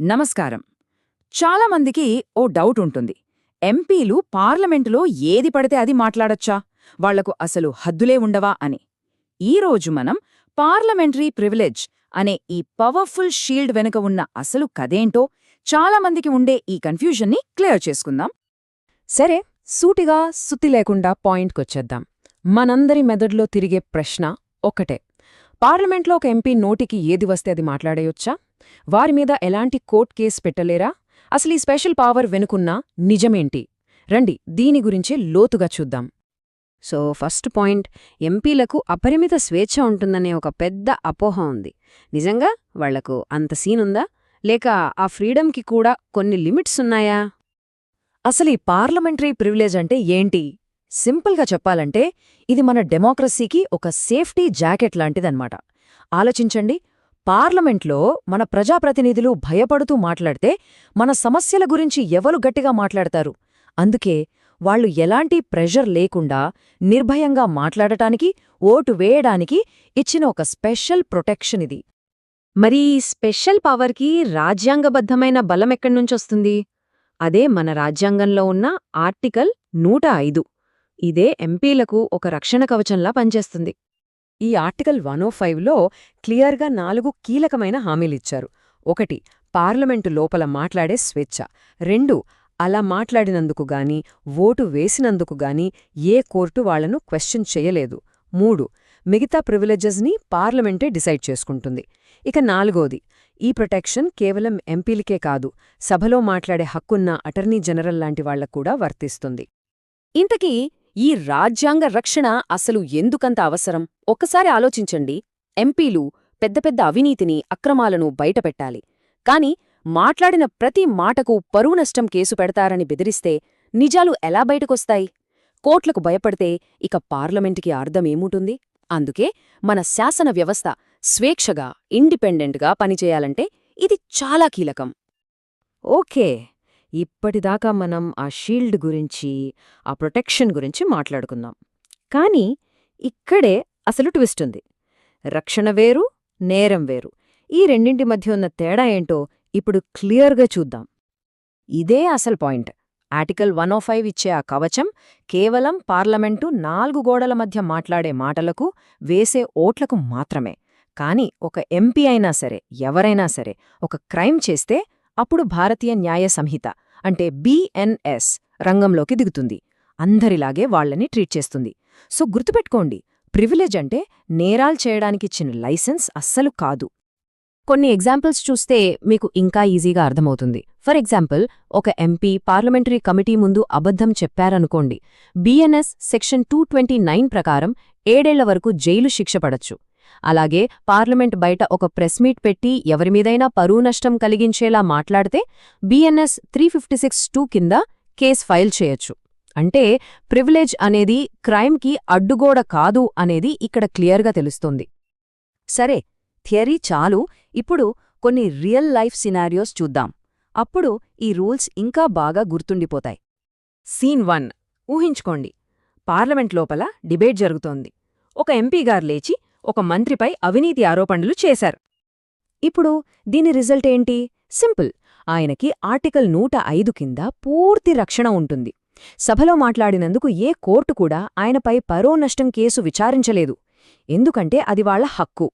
నమస్కారం. చాలామందికి ఓ డౌట్ ఉంటుంది. ఎంపీలు పార్లమెంటులో ఏది పడితే అది మాట్లాడొచ్చా? వాళ్ళకు అసలు హద్దులే ఉండవా అని. ఈరోజు మనం పార్లమెంటరీ ప్రివిలేజ్ అనే ఈ పవర్ఫుల్ షీల్డ్ వెనుక ఉన్న అసలు కదేంటో చాలామందికి ఉండే ఈ కన్ఫ్యూజన్ని క్లియర్ చేసుకుందాం. సరే సూటిగా సుత్తి లేకుండా పాయింట్కొచ్చేద్దాం. మనందరి మెదడులో తిరిగే ప్రశ్న ఒక్కటే పార్లమెంట్లో ఒక ఎంపీ నోటికి ఏది వస్తే అది మాట్లాడేయొచ్చా? వారి మీద ఎలాంటి కోర్ట్ కేసు పెట్టలేరా? అసలు ఈ స్పెషల్ పవర్ వెనుకున్న నిజమేంటి? రండి దీని గురించి లోతుగా చూద్దాం. సో ఫస్ట్ పాయింట్ ఎంపీలకు అపరిమిత స్వేచ్ఛ ఉంటుందనే ఒక పెద్ద అపోహ ఉంది. నిజంగా వాళ్ళకు అంత సీనుందా లేక ఆ ఫ్రీడమ్కి కూడా కొన్ని లిమిట్స్ ఉన్నాయా? అసలు ఈ పార్లమెంటరీ ప్రివిలేజ్ అంటే ఏంటి? సింపుల్గా చెప్పాలంటే ఇది మన డెమోక్రసీకి ఒక సేఫ్టీ జాకెట్ లాంటిదన్నమాట. ఆలోచించండి పార్లమెంట్లో మన ప్రజాప్రతినిధులు భయపడుతూ మాట్లాడితే మన సమస్యల గురించి ఎవరు గట్టిగా మాట్లాడతారు? అందుకే వాళ్ళు ఎలాంటి ప్రెషర్ లేకుండా నిర్భయంగా మాట్లాడటానికి ఓటు వేయడానికి ఇచ్చిన ఒక స్పెషల్ ప్రొటెక్షన్ ఇది. మరి ఈ స్పెషల్ పవర్కి రాజ్యాంగబద్ధమైన బలం ఎక్కడ్నుంచొస్తుంది అదే మన రాజ్యాంగంలో ఉన్న ఆర్టికల్ నూట ఐదు. ఇదే ఎంపీలకు ఒక రక్షణ కవచంలా పనిచేస్తుంది. ఈ ఆర్టికల్ వన్ ఓ ఫైవ్లో క్లియర్గా నాలుగు కీలకమైన హామీలిచ్చారు. ఒకటి పార్లమెంటు లోపల మాట్లాడే స్వేచ్ఛ. రెండు అలా మాట్లాడినందుకు గాని ఓటు వేసినందుకు గాని ఏ కోర్టు వాళ్ళను క్వశ్చన్ చేయలేదు. మూడు మిగతా ప్రివిలేజెస్ని పార్లమెంటే డిసైడ్ చేసుకుంటుంది. ఇక నాలుగోది ఈ ప్రొటెక్షన్ కేవలం ఎంపీలకే కాదు సభలో మాట్లాడే హక్కున్న అటర్నీ జనరల్ లాంటి వాళ్ళకు కూడా వర్తిస్తుంది. ఇంతకీ ఈ రాజ్యాంగ రక్షణ అసలు ఎందుకంత అవసరం? ఒక్కసారి ఆలోచించండి. ఎంపీలు పెద్ద పెద్ద అవినీతిని అక్రమాలను బయటపెట్టాలి. కాని మాట్లాడిన ప్రతి మాటకు పరువు నష్టం కేసు పెడతారని బెదిరిస్తే నిజాలు ఎలా బయటకొస్తాయి? కోట్లకు భయపడితే ఇక పార్లమెంటుకి అర్థమేముంటుంది అందుకే మన శాసన వ్యవస్థ స్వేచ్ఛగా ఇండిపెండెంట్గా పనిచేయాలంటే ఇది చాలా కీలకం. ఓకే. ఇప్పటిదాకా మనం ఆ షీల్డ్ గురించి ఆ ప్రొటెక్షన్ గురించి మాట్లాడుకుందాం కానీ ఇక్కడే అసలు ట్విస్ట్ ఉంది. రక్షణ వేరు నేరం వేరు. ఈ రెండింటి మధ్య ఉన్న తేడా ఏంటో ఇప్పుడు క్లియర్గా చూద్దాం. ఇదే అసలు point. Article one O five ఇచ్చే ఆ కవచం కేవలం పార్లమెంటు నాలుగు గోడల మధ్య మాట్లాడే మాటలకు వేసే ఓట్లకు మాత్రమే. కాని ఒక ఎంపీ అయినా సరే ఎవరైనా సరే ఒక క్రైమ్ చేస్తే అప్పుడు భారతీయ న్యాయ సంహిత అంటే బిఎన్ఎస్ రంగంలోకి దిగుతుంది. అందరిలాగే వాళ్ళని ట్రీట్ చేస్తుంది. సో గుర్తుపెట్టుకోండి ప్రివిలేజ్ అంటే నేరాల్ చేయడానికిచ్చిన లైసెన్స్ అస్సలు కాదు. కొన్ని ఎగ్జాంపుల్స్ చూస్తే మీకు ఇంకా ఈజీగా అర్థమవుతుంది. ఫర్ ఎగ్జాంపుల్ ఒక ఎంపీ పార్లమెంటరీ కమిటీ ముందు అబద్ధం చెప్పారనుకోండి. బిఎన్ఎస్ సెక్షన్ టూ ప్రకారం ఏడేళ్ళ వరకు జైలు శిక్ష పడచ్చు. అలాగే పార్లమెంట్ బయట ఒక ప్రెస్ మీట్ పెట్టి ఎవరిమీదైనా పరువు నష్టం కలిగించేలా మాట్లాడితే BNS three fifty six two కింద కేస్ ఫైల్ చేయొచ్చు. అంటే ప్రివిలేజ్ అనేది క్రైమ్కి అడ్డుగోడ కాదు అనేది ఇక్కడ క్లియర్గా తెలుస్తుంది. సరే థియరీ చాలు. ఇప్పుడు కొన్ని రియల్ లైఫ్ సినారియోస్ చూద్దాం. అప్పుడు ఈ రూల్స్ ఇంకా బాగా గుర్తుండిపోతాయి. Scene one. ఊహించుకోండి. పార్లమెంట్ లోపల డిబేట్ జరుగుతోంది. ఒక ఎంపీగారు లేచి ఒక మంత్రిపై అవినీతి ఆరోపణలు చేశారు. ఇప్పుడు దీని రిజల్ట్ ఏంటి? సింపుల్. ఆయనకి ఆర్టికల్ నూట ఐదు కింద పూర్తి రక్షణ ఉంటుంది. సభలో మాట్లాడినందుకు ఏ కోర్టు కూడా ఆయనపై పరో నష్టం కేసు విచారించలేదు. ఎందుకంటే అది వాళ్ళ హక్కు.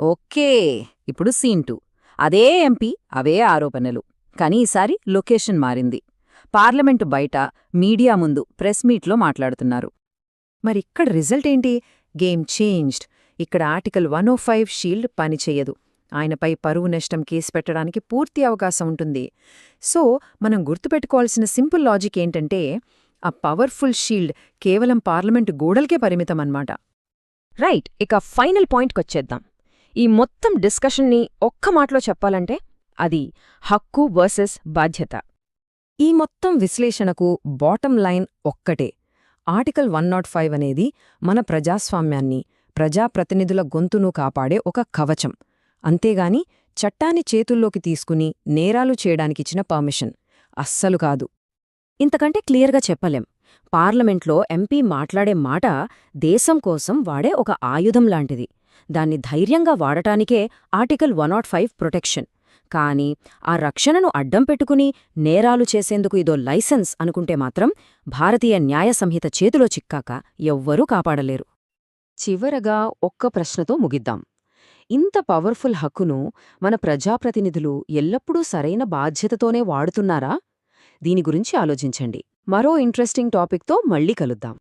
ఓకే. ఇప్పుడు సీన్ టూ. అదే ఎంపీ అవే ఆరోపణలు. కానీ ఈసారి లొకేషన్ మారింది. పార్లమెంటు బయట మీడియా ముందు ప్రెస్ మీట్లో మాట్లాడుతున్నారు. మరిక్కడ రిజల్ట్ ఏంటి? Game changed. ఇక్కడ article one O five shield పనిచేయదు. ఆయనపై పరువు నష్టం కేసు పెట్టడానికి పూర్తి అవకాశం ఉంటుంది. సో మనం గుర్తుపెట్టుకోవాల్సిన సింపుల్ లాజిక్ ఏంటంటే ఆ పవర్ఫుల్ షీల్డ్ కేవలం పార్లమెంటు గోడలకే పరిమితమన్నమాట. రైట్ ఇక ఫైనల్ పాయింట్కొచ్చేద్దాం. ఈ మొత్తం డిస్కషన్ని ఒక్క మాటలో చెప్పాలంటే అది హక్కు వర్సెస్ బాధ్యత. ఈ మొత్తం విశ్లేషణకు బాటం లైన్ ఒక్కటే. ఆర్టికల్ వన్ నాట్ ఫైవ్ అనేది మన ప్రజాస్వామ్యాన్ని ప్రజాప్రతినిధుల గొంతును కాపాడే ఒక కవచం. అంతేగాని చట్టాన్ని చేతుల్లోకి తీసుకుని నేరాలు చేయడానికిచ్చిన పర్మిషన్. అస్సలు కాదు. ఇంతకంటే క్లియర్గా చెప్పలేం. పార్లమెంట్లో ఎంపీ మాట్లాడే మాట దేశం కోసం వాడే ఒక ఆయుధం లాంటిది. దాన్ని ధైర్యంగా వాడటానికే article one not five protection. కానీ ఆ రక్షణను అడ్డం పెట్టుకుని నేరాలు చేసేందుకు ఇదో లైసెన్స్ అనుకుంటే మాత్రం భారతీయ న్యాయ సంహిత చేతిలో చిక్కాక ఎవ్వరూ కాపాడలేరు. చివరగా ఒక్క ప్రశ్నతో ముగిద్దాం. ఇంత పవర్ఫుల్ హక్కును మన ప్రజాప్రతినిధులు ఎల్లప్పుడూ సరైన బాధ్యతతోనే వాడుతున్నారా? దీని గురించి ఆలోచించండి. మరో ఇంట్రెస్టింగ్ టాపిక్తో మళ్ళీ కలుద్దాం.